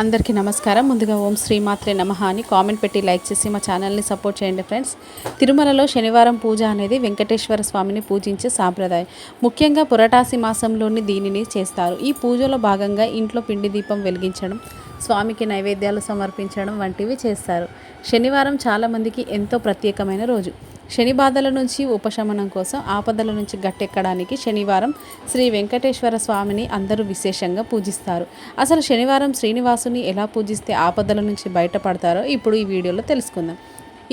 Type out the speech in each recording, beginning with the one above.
అందరికీ నమస్కారం. ముందుగా ఓం శ్రీమాత్రే నమ అని కామెంట్ పెట్టి లైక్ చేసి మా ఛానల్ని సపోర్ట్ చేయండి ఫ్రెండ్స్. తిరుమలలో శనివారం పూజ అనేది వెంకటేశ్వర స్వామిని పూజించే సాంప్రదాయం. ముఖ్యంగా పురటాసి మాసంలోని దీనిని చేస్తారు. ఈ పూజలో భాగంగా ఇంట్లో పిండి దీపం వెలిగించడం స్వామికి నైవేద్యాలు సమర్పించడం వంటివి చేస్తారు. శనివారం చాలామందికి ఎంతో ప్రత్యేకమైన రోజు. శని బాధల నుంచి ఉపశమనం కోసం ఆపదల నుంచి గట్టెక్కడానికి శనివారం శ్రీ వెంకటేశ్వర స్వామిని అందరూ విశేషంగా పూజిస్తారు. అసలు శనివారం శ్రీనివాసుని ఎలా పూజిస్తే ఆపదల నుంచి బయటపడతారో ఇప్పుడు ఈ వీడియోలో తెలుసుకుందాం.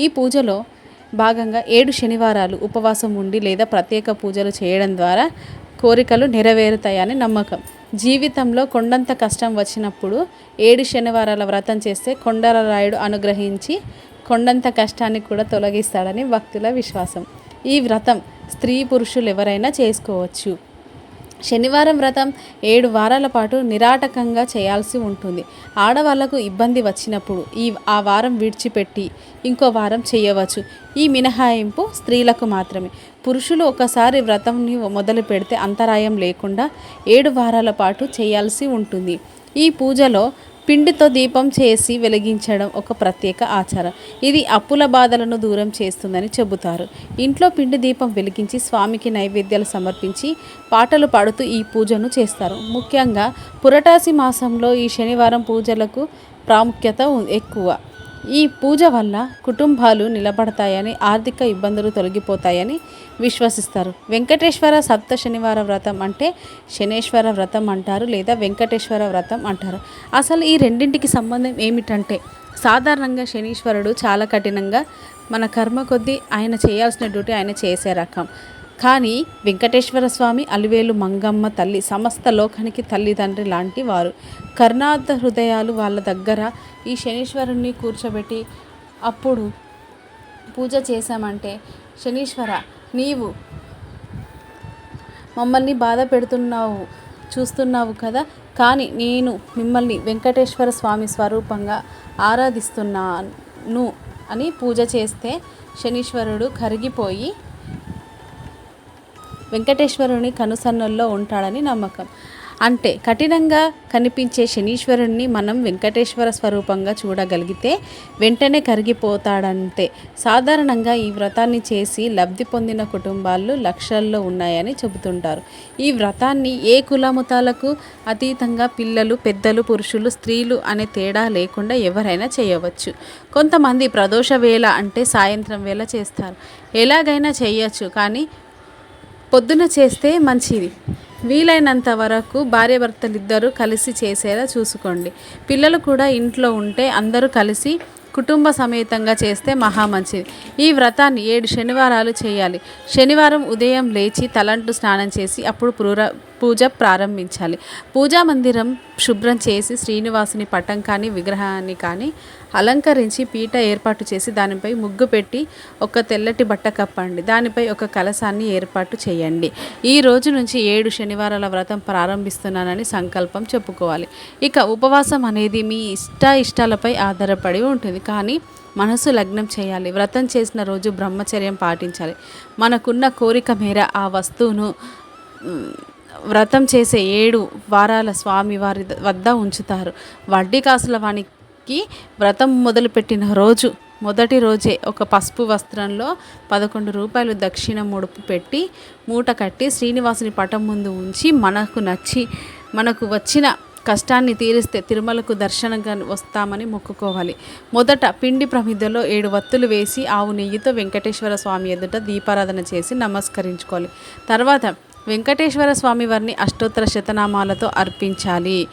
ఈ పూజలో భాగంగా ఏడు శనివారాలు ఉపవాసం ఉండి లేదా ప్రత్యేక పూజలు చేయడం ద్వారా కోరికలు నెరవేరుతాయని నమ్మకం. జీవితంలో కొండంత కష్టం వచ్చినప్పుడు ఏడు శనివారాల వ్రతం చేస్తే కొండలరాయుడు అనుగ్రహించి కొండంత కష్టాన్ని కూడా తొలగిస్తాడని భక్తుల విశ్వాసం. ఈ వ్రతం స్త్రీ పురుషులు ఎవరైనా చేసుకోవచ్చు. శనివారం వ్రతం ఏడు వారాల పాటు నిరాటకంగా చేయాల్సి ఉంటుంది. ఆడవాళ్ళకు ఇబ్బంది వచ్చినప్పుడు ఈ ఆ వారం విడిచిపెట్టి ఇంకో వారం చేయవచ్చు. ఈ మినహాయింపు స్త్రీలకు మాత్రమే. పురుషులు ఒకసారి వ్రతంని మొదలు పెడితే అంతరాయం లేకుండా ఏడు వారాల పాటు చేయాల్సి ఉంటుంది. ఈ పూజలో పిండితో దీపం చేసి వెలిగించడం ఒక ప్రత్యేక ఆచారం. ఇది అప్పుల బాధలను దూరం చేస్తుందని చెబుతారు. ఇంట్లో పిండి దీపం వెలిగించి స్వామికి నైవేద్యాలు సమర్పించి పాటలు పాడుతూ ఈ పూజను చేస్తారు. ముఖ్యంగా పురటాసి మాసంలో ఈ శనివారం పూజలకు ప్రాముఖ్యత ఎక్కువ. ఈ పూజ వల్ల కుటుంబాలు నిలబడతాయని ఆర్థిక ఇబ్బందులు తొలగిపోతాయని విశ్వసిస్తారు. వెంకటేశ్వర సప్త శనివార వ్రతం అంటే శనేశ్వర వ్రతం అంటారు లేదా వెంకటేశ్వర వ్రతం అంటారు. అసలు ఈ రెండింటికి సంబంధం ఏమిటంటే సాధారణంగా శనీశ్వరుడు చాలా కఠినంగా మన కర్మ కొద్దీ ఆయన చేయాల్సిన డ్యూటీ ఆయన చేసే రకం. కానీ వెంకటేశ్వర స్వామి అలివేలు మంగమ్మ తల్లి సమస్త లోకానికి తల్లిదండ్రి లాంటి వారు. కర్ణార్థ హృదయాలు వాళ్ళ దగ్గర. ఈ శనీశ్వరుణ్ణి కూర్చోబెట్టి అప్పుడు పూజ చేశామంటే శనీశ్వర నీవు మమ్మల్ని బాధ పెడుతున్నావు చూస్తున్నావు కదా? కానీ నేను మిమ్మల్ని వెంకటేశ్వర స్వామి స్వరూపంగా ఆరాధిస్తున్నాను అని పూజ చేస్తే శనీశ్వరుడు కరిగిపోయి వెంకటేశ్వరుని కనుసన్నల్లో ఉంటాడని నమ్మకం. అంటే కఠినంగా కనిపించే శనీశ్వరుణ్ణి మనం వెంకటేశ్వర స్వరూపంగా చూడగలిగితే వెంటనే కరిగిపోతాడంతే. సాధారణంగా ఈ వ్రతాన్ని చేసి లబ్ధి పొందిన కుటుంబాలు లక్షల్లో ఉన్నాయని చెబుతుంటారు. ఈ వ్రతాన్ని ఏ కులమతాలకు అతీతంగా పిల్లలు పెద్దలు పురుషులు స్త్రీలు అనే తేడా లేకుండా ఎవరైనా చేయవచ్చు. కొంతమంది ప్రదోష వేళ అంటే సాయంత్రం వేళ చేస్తారు. ఎలాగైనా చేయొచ్చు కానీ పొద్దున చేస్తే మంచిది. వీలైనంత వరకు భార్యాభర్తలిద్దరూ కలిసి చేసేలా చూసుకోండి. పిల్లలు కూడా ఇంట్లో ఉంటే అందరూ కలిసి కుటుంబ సమేతంగా చేస్తే మహా మంచిది. ఈ వ్రతాన్ని ఏడు శనివారాలు చేయాలి. శనివారం ఉదయం లేచి తలంటు స్నానం చేసి అప్పుడు పూర పూజ ప్రారంభించాలి. పూజా మందిరం శుభ్రం చేసి శ్రీనివాసుని పటం కానీ విగ్రహాన్ని కానీ అలంకరించి పీట ఏర్పాటు చేసి దానిపై ముగ్గు పెట్టి ఒక తెల్లటి బట్ట కప్పండి. దానిపై ఒక కలశాన్ని ఏర్పాటు చేయండి. ఈ రోజు నుంచి ఏడు శనివారాల వ్రతం ప్రారంభిస్తున్నానని సంకల్పం చెప్పుకోవాలి. ఇక ఉపవాసం అనేది మీ ఇష్ట ఇష్టాలపై ఆధారపడి ఉంటుంది. కానీ మనసు లగ్నం చేయాలి. వ్రతం చేసిన రోజు బ్రహ్మచర్యం పాటించాలి. మనకున్న కోరిక మేర ఆ వస్తువును వ్రతం చేసే ఏడు వారాల స్వామి వారి వద్ద ఉంచుతారు. వడ్డీ కాసుల వానికి వ్రతం మొదలుపెట్టిన రోజు మొదటి రోజే ఒక పసుపు వస్త్రంలో పదకొండు రూపాయలు దక్షిణ ముడుపు పెట్టి మూట కట్టి శ్రీనివాసుని పటం ముందు ఉంచి మనకు నచ్చి మనకు వచ్చిన కష్టాన్ని తీరిస్తే తిరుమలకు దర్శనంగా వస్తామని మొక్కుకోవాలి. మొదట పిండి ప్రమిదలో ఏడు వత్తులు వేసి ఆవు నెయ్యితో వెంకటేశ్వర స్వామి ఎదుట దీపారాధన చేసి నమస్కరించుకోవాలి. తర్వాత వెంకటేశ్వర స్వామి వారిని అష్టోత్తర శతనామాలతో అర్పించాలి.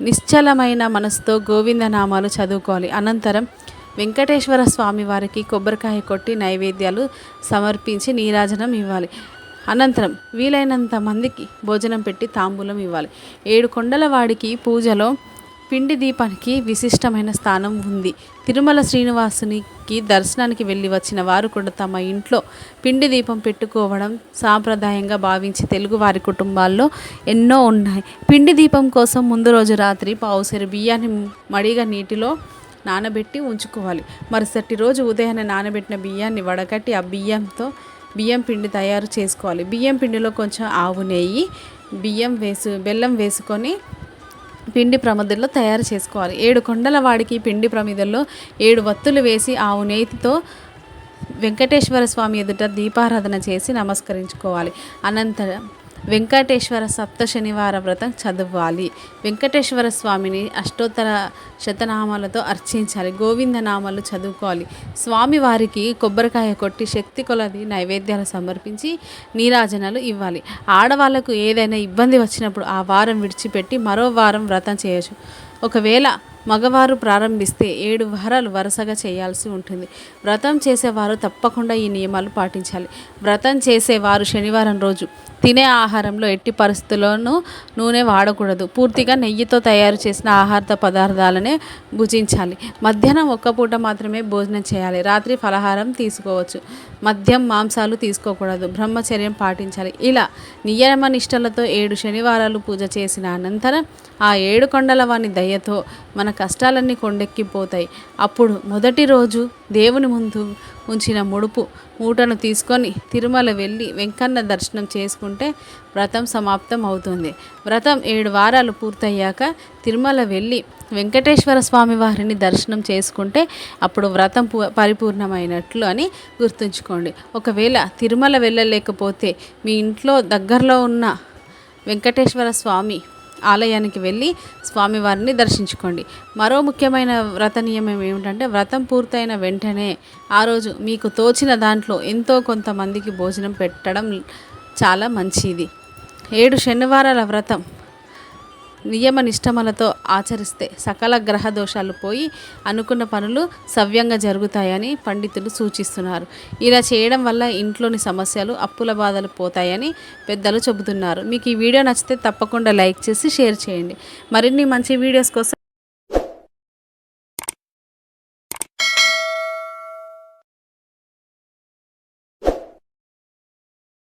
నిశ్చలమైన మనసుతో గోవిందనామాలు చదువుకోవాలి. అనంతరం వెంకటేశ్వర స్వామి వారికి కొబ్బరికాయ కొట్టి నైవేద్యాలు సమర్పించి నీరాజనం ఇవ్వాలి. అనంతరం వీలైనంత మందికి భోజనం పెట్టి తాంబూలం ఇవ్వాలి. ఏడు కొండల వాడికి పూజలో పిండి దీపానికి విశిష్టమైన స్థానం ఉంది. తిరుమల శ్రీనివాసునికి దర్శనానికి వెళ్ళి వచ్చిన వారు కూడా తమ ఇంట్లో పిండి దీపం పెట్టుకోవడం సాంప్రదాయంగా భావించి తెలుగు వారి కుటుంబాల్లో ఎన్నో ఉన్నాయి. పిండి దీపం కోసం ముందు రోజు రాత్రి పావుసేరు బియ్యాన్ని మడిగా నీటిలో నానబెట్టి ఉంచుకోవాలి. మరుసటి రోజు ఉదయాన్నే నానబెట్టిన బియ్యాన్ని వడగట్టి ఆ బియ్యంతో బియ్యం పిండి తయారు చేసుకోవాలి. బియ్యం పిండిలో కొంచెం ఆవు నెయ్యి బియ్యం వేసు బెల్లం వేసుకొని పిండి ప్రమిదల్లో తయారు చేసుకోవాలి. ఏడు కొండల వాడికి పిండి ప్రమిదల్లో ఏడు వత్తులు వేసి ఆవు నేతితో వెంకటేశ్వర స్వామి ఎదుట దీపారాధన చేసి నమస్కరించుకోవాలి. అనంతరం వెంకటేశ్వర సప్త శనివార వ్రతం చదవాలి. వెంకటేశ్వర స్వామిని అష్టోత్తర శతనామాలతో అర్చించాలి. గోవింద నామాలు చదువుకోవాలి. స్వామి వారికి కొబ్బరికాయ కొట్టి శక్తి కొలది నైవేద్యాలు సమర్పించి నీరాజనాలు ఇవ్వాలి. ఆడవాళ్ళకు ఏదైనా ఇబ్బంది వచ్చినప్పుడు ఆ వారం విడిచిపెట్టి మరో వారం వ్రతం చేయొచ్చు. ఒకవేళ మగవారు ప్రారంభిస్తే ఏడు వారాలు వరుసగా చేయాల్సి ఉంటుంది. వ్రతం చేసేవారు తప్పకుండా ఈ నియమాలు పాటించాలి. వ్రతం చేసేవారు శనివారం రోజు తినే ఆహారంలో ఎట్టి పరిస్థితుల్లోనూ నూనె వాడకూడదు. పూర్తిగా నెయ్యితో తయారు చేసిన ఆహార పదార్థాలనే భుజించాలి. మధ్యాహ్నం ఒక్క పూట మాత్రమే భోజనం చేయాలి. రాత్రి ఫలహారం తీసుకోవచ్చు. మద్యం మాంసాలు తీసుకోకూడదు. బ్రహ్మచర్యం పాటించాలి. ఇలా నియమ నిష్టలతో ఏడు శనివారాలు పూజ చేసిన అనంతరం ఆ ఏడు కొండల వాని దయతో మన కష్టాలన్నీ కొండెక్కిపోతాయి. అప్పుడు మొదటి రోజు దేవుని ముందు ఉంచిన ముడుపు మూటను తీసుకొని తిరుమల వెళ్ళి వెంకన్న దర్శనం చేసుకుంటే వ్రతం సమాప్తం అవుతుంది. వ్రతం ఏడు వారాలు పూర్తయ్యాక తిరుమల వెళ్ళి వెంకటేశ్వర స్వామి వారిని దర్శనం చేసుకుంటే అప్పుడు వ్రతం పరిపూర్ణమైనట్లు అని గుర్తుంచుకోండి. ఒకవేళ తిరుమల వెళ్ళలేకపోతే మీ ఇంట్లో దగ్గరలో ఉన్న వెంకటేశ్వర స్వామి ఆలయానికి వెళ్ళి స్వామివారిని దర్శించుకోండి. మరో ముఖ్యమైన వ్రత నియమం ఏమిటంటే వ్రతం పూర్తయిన వెంటనే ఆ రోజు మీకు తోచిన దాంట్లో ఎంతో కొంతమందికి భోజనం పెట్టడం చాలా మంచిది. ఏడు శనివారాల వ్రతం నియమ నిష్టమలతో ఆచరిస్తే సకల గ్రహ దోషాలు పోయి అనుకున్న పనులు సవ్యంగా జరుగుతాయని పండితులు సూచిస్తున్నారు. ఇలా చేయడం వల్ల ఇంట్లోని సమస్యలు అప్పుల బాధలు పోతాయని పెద్దలు చెబుతున్నారు. మీకు ఈ వీడియో నచ్చితే తప్పకుండా లైక్ చేసి షేర్ చేయండి. మరిన్ని మంచి వీడియోస్ కోసం